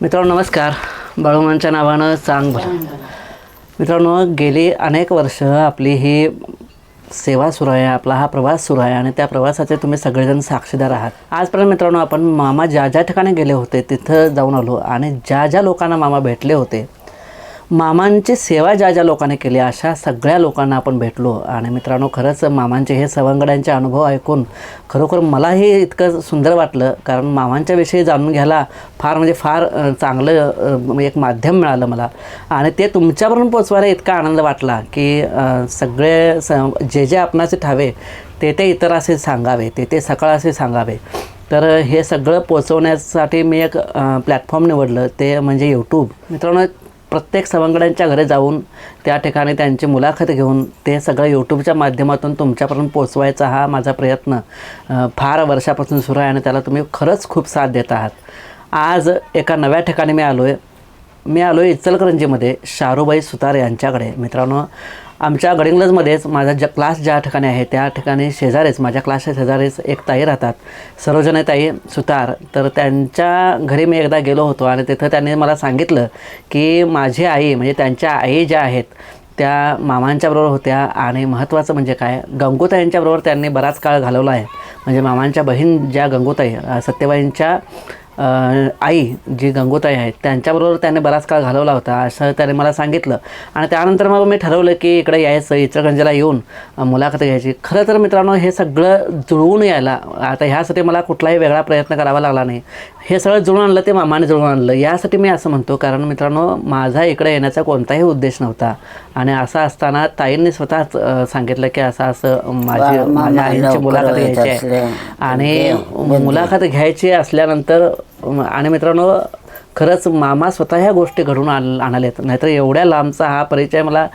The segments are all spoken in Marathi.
मित्रांनो नमस्कार. बाळूमांच्या नावानं चांग भला मित्रांनो गेली अनेक वर्ष आपली ही सेवा सुरू आहे आपला हा प्रवास सुरू आहे आणि त्या प्रवासाचे तुम्ही सगळेजण साक्षीदार आहात. आजपर्यंत मित्रांनो आपण मामा ज्या ज्या ठिकाणी गेले होते तिथं जाऊन आलो आणि ज्या ज्या लोकांना मामा भेटले होते मामांची सेवा ज्या ज्या लोकांनी केली अशा सगळ्या लोकांना आपण भेटलो. आणि मित्रांनो खरंच मामांचे हे सवंगड्यांचे अनुभव ऐकून खरोखर मलाही इतकं सुंदर वाटलं. कारण मामांच्याविषयी जाणून घ्यायला फार म्हणजे फार चांगलं एक माध्यम मिळालं मला. आणि ते तुमच्यापर्यंत पोचवायला इतका आनंद वाटला की सगळे स जे जे आपणाचे ठावे ते ते इतर असे सांगावे ते ते सकाळ असे सांगावे. तर हे सगळं पोचवण्यासाठी मी एक प्लॅटफॉर्म निवडलं ते म्हणजे यूट्यूब मित्रांनो प्रत्येक सवंगड्यांच्या घरी जाऊन त्या ठिकाणी त्यांची मुलाखत घेऊन ते सगळं यूट्यूबच्या माध्यमातून तुमच्यापर्यंत पोचवायचा हा माझा प्रयत्न फार वर्षापासून सुरू आहे आणि त्याला तुम्ही खरंच खूप साथ देत आहात. आज एका नव्या ठिकाणी मी आलो आहे मी आलो आहे इचलकरंजीमध्ये शारूबाई सुतार यांच्याकडे. मित्रांनो आमच्या गडिंग्लजमध्येच माझा ज क्लास ज्या ठिकाणी आहे त्या ठिकाणी शेजारीच माझ्या क्लासच्या शेजारीच एक ताई राहतात. सरोजने ताई सुतार. तर त्यांच्या घरी मी एकदा गेलो होतो आणि तिथं त्यांनी मला सांगितलं की माझी आई म्हणजे त्यांच्या आई ज्या आहेत त्या मामांच्याबरोबर होत्या आणि महत्त्वाचं म्हणजे काय? गंगोताईंच्याबरोबर त्यांनी बराच काळ घालवला आहे. म्हणजे मामांच्या बहीण ज्या गंगोताई सत्यबाईंच्या आई जी गंगोताई आहेत त्यांच्याबरोबर त्याने बराच काळ घालवला होता असं त्याने मला सांगितलं. आणि त्यानंतर मग मी ठरवलं की इकडे यायचं इचलकरंजीला येऊन मुलाखत घ्यायची. खरं तर मित्रांनो हे सगळं जुळवून यायला आता ह्यासाठी मला कुठलाही वेगळा प्रयत्न करावा लागला नाही. हे सगळं जुळून आणलं ते मामाने जुळून आणलं. यासाठी मी असं म्हणतो कारण मित्रांनो माझा इकडे येण्याचा कोणताही उद्देश नव्हता. आणि असं असताना ताईंनी स्वतःच सांगितलं की असं असं माझी माझ्या आईची मुलाखत घ्यायची आहे. आणि मुलाखत घ्यायची असल्यानंतर आणि मित्रांनो खरंच मामा स्वतः ह्या गोष्टी घडून आण आणाल्यात नाहीतर एवढ्या लांबचा हा परिचय मला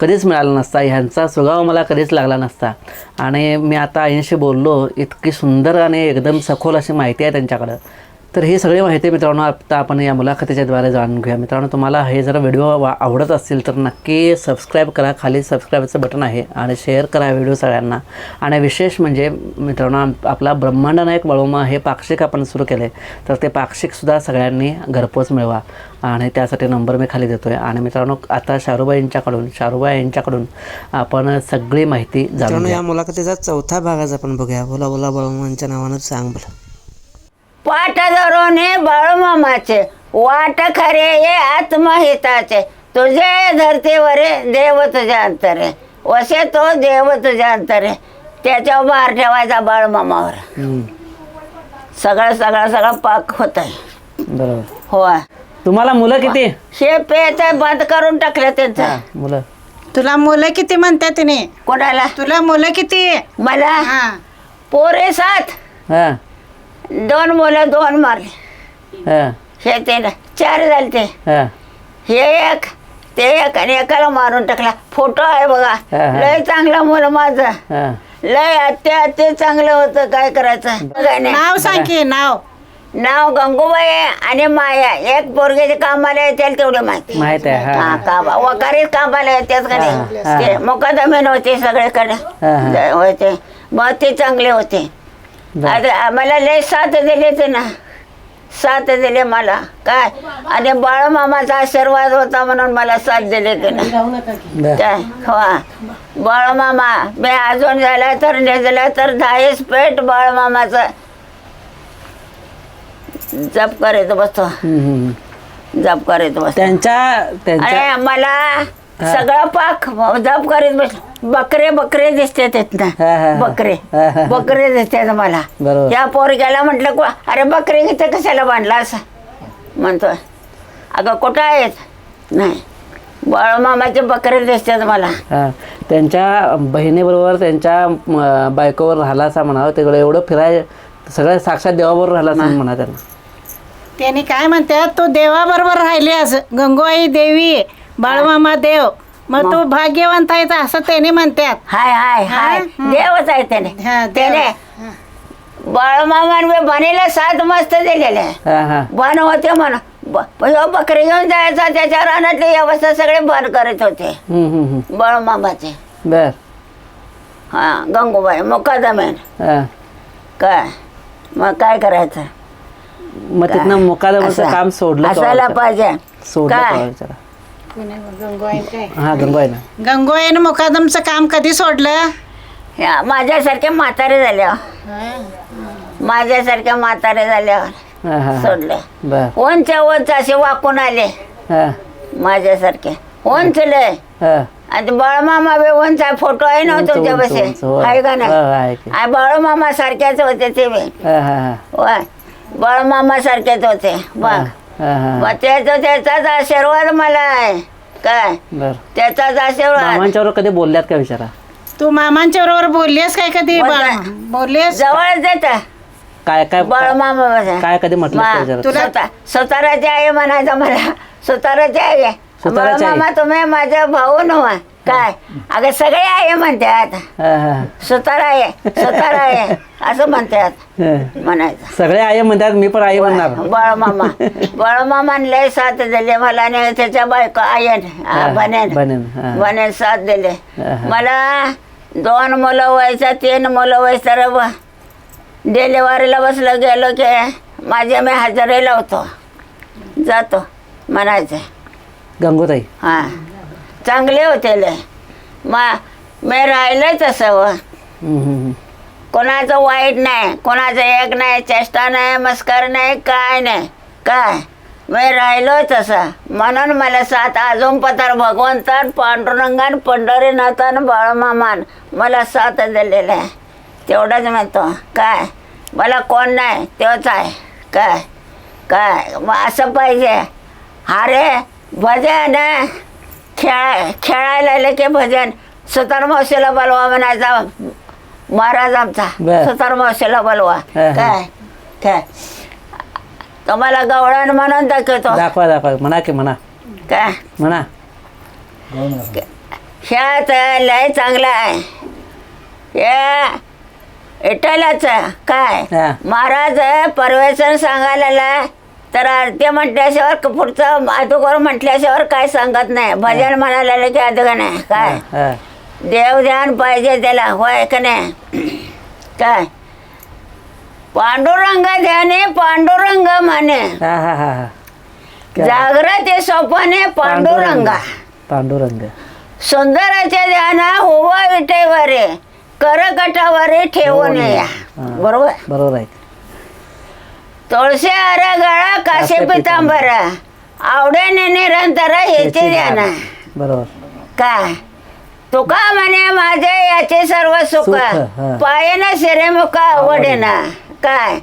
कधीच मिळाला नसता. ह्यांचा सुगाव मला कधीच लागला नसता. आणि मी आता आईंशी बोललो इतकी सुंदर आणि एकदम सखोल अशी माहिती आहे त्यांच्याकडं. तर ही सगळी माहिती मित्रांनो. आता आपण या मुलाखतीच्याद्वारे जाणून घेऊया. मित्रांनो तुम्हाला हे जर व्हिडिओ वा आवडत असतील तर नक्की सबस्क्राईब करा. खाली सबस्क्राईबचं बटन आहे आणि शेअर करा व्हिडिओ सगळ्यांना. आणि विशेष म्हणजे मित्रांनो आपला ब्रह्मांड नायक बळोमा हे पाक्षिक आपण सुरू केले तर ते पाक्षिकसुद्धा सगळ्यांनी घरपोच मिळवा. आणि त्यासाठी नंबर मी खाली देतो आहे आणि मित्रांनो आता शारूबाईंच्याकडून शारूबाई यांच्याकडून आपण सगळी माहिती जाणून या मुलाखतीचा चौथा भाग आज आपण बघूया. बोला बोला बळोमांच्या नावानं सांग बोला धरून हे बाळूमामाचे. वाट खरे ये आत्महिताचे. तुझे धरतीवरे देव तुझ्या अंतरे. वसे तो देव तुझ्या अंतरे. त्याच्यावर भार ठेवायचा बाळूमामावर. सगळं सगळं सगळं पाक होत आहे बरोबर. होय. तुम्हाला मुलं किती? हे पेच बंद करून टाकलं त्यांचं. मुलं. तुला मुलं किती म्हणतात तिने? कोणाला? तुला मुलं किती? मला? हा. पोरे सात. हां. दोन मुलं दोन मारले हां. हे ते ना चार झाले ते. हां. हे एक ते एक आणि एकाला मारून टाकला. फोटो आहे बघा. हा, हा. लय चांगलं मुलं माझं. हां. लय अत्या अत्य चांगलं होतं काय करायचं. बघा ना. नाव सांग की नाव. नाव गंगूबाई आहे आणि माया. एक पोरगेचे कामाला येतील तेवढे माहिती. माहीत आहे हा हां. कामा वकारीत कामाला येतेच का हा, नाही? हा. ते मुकादमे नव्हते सगळीकडे. हा, हा. होते. मग ते चांगले होते. आता मला लय साथ दिले ते ना साथ दिले मला. काय? आणि बाळमामाचा आशीर्वाद होता म्हणून मला साथ दिले ते ना. काय? हो. बाळमामा मी अजून झाला तर नेजला तर दहाच पेट बाळमामाचं. जप करीत बसतो. जप करीत बसतो. त्यांच्या मला सगळं पाक जप करीत बस बकरे बकरे दिसते तिथनं हा, हा. बकरे. हा, हा, हा. बकरे दिसते मला. बरोबर. या पोरग्याला म्हटलं को अरे बकरे इथं कशाला बांधला असं? म्हणतोय अगं कुठं आहेत? नाही. बाळमामाचे बकरे दिसतात मला. हा. त्यांच्या बहिणीबरोबर त्यांच्या म, बायकोवर राहिला असा म्हणावं तिकडे एवढं फिराय सगळ्या साक्षात देवाबरोबर राहिला असं म्हणा त्यांना. त्यांनी काय म्हणतात तू देवाबरोबर राहिलीस गंगोई देवी बाळमामा देव. मग तू भाग्यवंत आहे असं त्यांनी म्हणतात हाय हाय हाय. देवच आहे त्याने. हा, देव. त्याने बाळमामाने बनेला सात मस्त दिलेले. हा हा. बन होते म्हणून ब- ह्यो बकरी घेऊन जायचा त्याच्या रानातली अवस्था सगळे बंद करत होते. हम्म, हम्म, हम्म. बाळमामाचे. बर. हा गंगूबाई मुकादमेन. हा. काय? मग काय करायचं? मग तिथनं मुकादमाचं असं- काम सोडलं असायला विचारा. पाहिजे. सोडलं काय? विचारा हा ना. मुकादमचं काम कधी सोडलं? ह्या माझ्यासारखे म्हातारे झाल्यावर. माझ्यासारख्या म्हातारे झाल्यावर हा हा हा. सोडले. बर. उंच उंच असे वाकून आले. हा. माझ्यासारखे. उंच लय. हा. आणि बाळमामा बी उंच आहे फोटो आहे ना उंच, तुमच्या उंच, बसे उंच. आहे का हो, आहे की. नाही बाळमामा सारख्याच होते ते बी. हा हा हा. बाळमामा सारखेच होते. बघ. मग त्याचा त्याचाच आशीर्वाद मला आहे काय? बर. त्याचाच आशीर्वाद. मामांच्यावर कधी बोलल्यात का विचारा? तू मामांच्या बरोबर बोललीस काय कधी? बोलला. बाळ बोललीस जवळच देत काय काय बाळमामा माझा. काय कधी म्हटलं मा- का विचारा तुला- स्वतः स्वतःची आई म्हणायचं मला. स्वतःची आई आहे. आई. मामा तुम्ही माझा भाऊ नव्हा. काय? अगं सगळे आहे म्हणतात. स्वतः आहे स्वतः आहे असं म्हणतात. म्हणायचं. सगळे आई म्हणतात मी पण आई म्हणणार. बाळमामा बाळमामान लय साथ दिले मला आणि त्याच्या बायको आयन हा, बनेन. बनेन, हा. बनेन साथ दिले. मला दोन मुलं व्हायचं तीन मुलं व्हायचं रे बा डिलेवरीला बसलं गेलो की माझ्या मी हजेरी लावतो जातो म्हणायचं. गंगोताई. हां. चांगले होते लय. मा मी राहिलं तसं. हम्म. कोणाचं वाईट नाही कोणाचं एक नाही चेष्टा नाही मस्कर नाही काय नाही. काय? मी राहिलो तसं. म्हणून मला साथ अजून पतार भगवंतान पांडुरंगान पंढरीनाथान बाळमामान मला साथ दिलेला आहे. तेवढंच म्हणतो. काय? मला कोण नाही तेच आहे. काय? काय? मग असं पाहिजे. अरे भजन खेळा खेळायला आले की भजन. सुतार मावशीला बोलवा म्हणायचा महाराज आमचा बर. सुतार मावशीला बोलवा. हा. काय? काय? तुम्हाला गवळण म्हणून दाखवतो. दाखवा दाखवा. म्हणा की म्हणा. काय? म्हणा. ह्यात लय चांगला आहे. हे विठ्ठलाच काय? हा. महाराज परवेशन सांगायला तर आरती म्हटल्याशिवाय पुढचं अधोगर म्हटल्याशिवाय काय सांगत नाही. भजन म्हणायला की अधोग नाही. काय. देव ध्यान पाहिजे त्याला होय का नाही? काय? पांडुरंग ध्याने पांडुरंग माने क्या- जागृत सोपाने पांडुरंगा. पांडुरंग सुंदराच्या ध्याना होवा विटेवरे करकटावरे ठेवून या. बरोबर? बरोबर आहे. तुळशी आरा गळा काशे कासे पितांबर. आवडेने निरंतर ह्याचे ध्यान बरोबर. काय तुका म्हणे माझे याचे सर्व सुख. सुख, हा. पायन शिरेमुख आवडेना काय?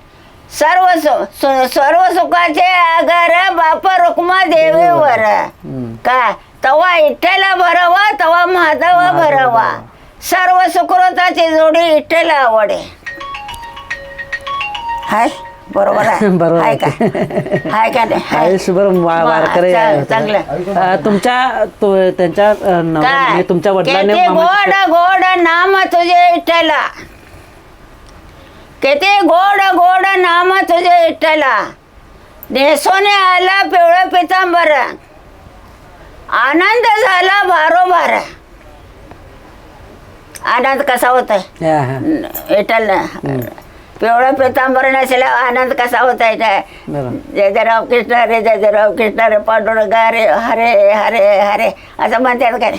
सर्व सु- सु- सर्व सुखाचे आगार बाप रुक्मा देवीवर. हम्म. काय तवा इठ्ठला भरावा तवा माधवा भरावा. सर्व सुकृताची जोडी इठ्ठला आवडे. हाय. बरोबर आहे. बरोबर का आहे. हाय का नाही? हाय. आयुष्यभर वा- वारकरी चा- आहे. चांगलं. अं, तुमच्या तु- त्यांच्या अं, नवऱ्याने- काय? म्हणजे तुमच्या वडिलांनी किती गोड गोड नाम तुझे विठ्ठला किती गोड गोड नाम तुझे विठ्ठला नेसोने आला पिवळं पितांबर. आनंद झाला भारोभार. आनंद कसा होतोय? हा, हा. विठ्ठल पिवळं पितांबर नसल्या आनंद कसा होताय काय बरोबर जय जय राम कृष्ण हरे जय जय राम कृष्ण हरे पांडुरंग हरे हरे हरे हरे. असं म्हणतात का रे?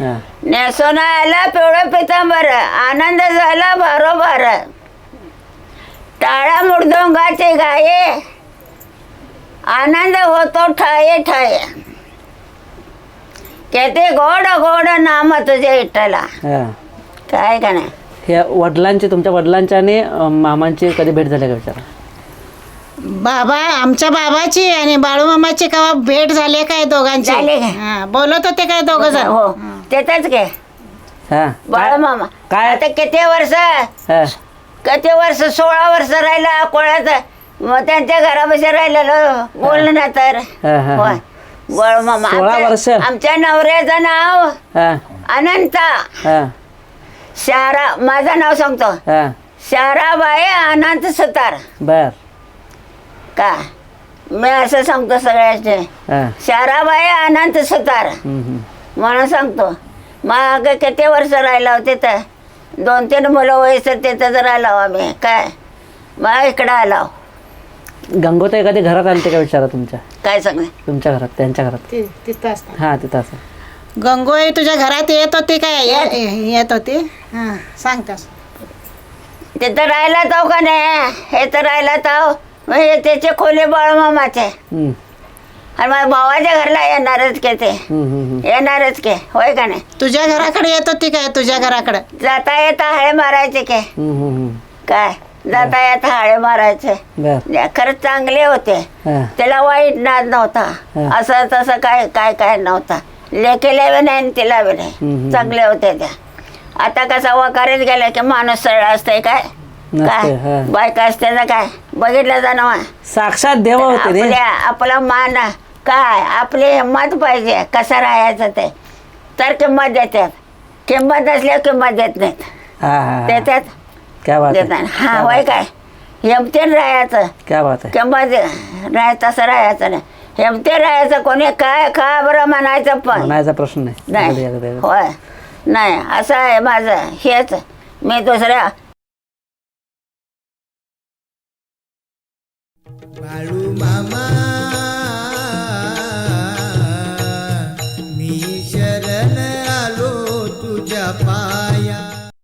हा. नेसून आला पिवळं पितांबर आनंद झाला भारोभार टाळा मृदंगाचे गाये. आनंद होतो ठाये ठाये. किती गोड गोड नाम तुझे हा. काय का नाही? ह्या वडिलांची तुमच्या वडिलांच्या आणि अं, मामांची कधी भेट झाली का विचारा? बाबा आमच्या बाबाची आणि बाळूमामाची कवा भेट झाली काय दोघांची? झाली काय? हा, बोलत होते काय दोघ जण? हो तेच घे हा बाळ मामा काय? आता किती वर्ष? हा. किती वर्ष? सोळा वर्ष राहिला कोणाचं मग त्यांच्या घरापाशी राहिलेलं. बोललं ना तर. हा, हा, हा. होय. बाळ मामा सोळा आमच्या- वर्ष? आमच्या नवऱ्याचं नाव हा. अनंता. हा. शारा माझं नाव सांगतो. हा. शाराबाई अनंत सुतार. बर. का? मी असं सांगतो सगळ्याचे. हा. शाराबाई अनंत सुतार. हम्म, हम्म. म्हणून सांगतो. मग किती वर्ष राहिला होते तर? दोन तीन मुलं वयचं तिथंच राहिलो आम्ही. काय? मग इकडं आलो. गंगोताई कधी घरात आलते का विचारा तुमच्या? काय सांग? तुमच्या घरात त्यांच्या घरात. तिथं असतं. हा तिथं असं गंगोई तुझ्या घरात येत होती काय ये- येत. होती? हा सांगतास तिथं राहिला तो का नाही? हे तर राहिला तो. मग हे त्याचे खोले बाळमामाचे हम्म, आणि माझ्या भावाच्या घरला येणारच के ते. हम्म, हम्म, हम्म. येणारच के. होय का नाही? तुझ्या घराकडे येत होती काय तुझ्या घराकडे? जाता येता हाळे मारायचे के. हम्म, हम्म, हम्म. काय? जाता येता हाळे मारायचे. बर. खरंच चांगले होते. हा. त्याला वाईट नाद नव्हता. हा. असं तसं काय काय काय नव्हता. लेकीला बी नाही आणि तिला बी नाही हम्म. चांगले होते त्या. आता कसा वकारीत गेला की माणूस सरळ असतंय काय? काय. बायका असते ना काय? बघितलं जा ना साक्षात देव होते रे. आपल्या आपला मान काय? आपली हिंमत पाहिजे. कसं राहायचं ते. तर किंमत देतात किंमत असल्यावर किंमत देत नाहीत. हा हा, हा. देतात क्या बात देतात आहे हा होय काय? हिमतीन राहायचं. क्या बात आहे. किंमत राह तसं राहायचं नाही. हिमते राहायचं कोणी काय खा बरं म्हणायचं पण. म्हणायचा प्रश्न नाही. नाही. अगदी, अगदी. होय. नाही असं आहे माझं. हेच. मी दुसऱ्या बाळू मामा.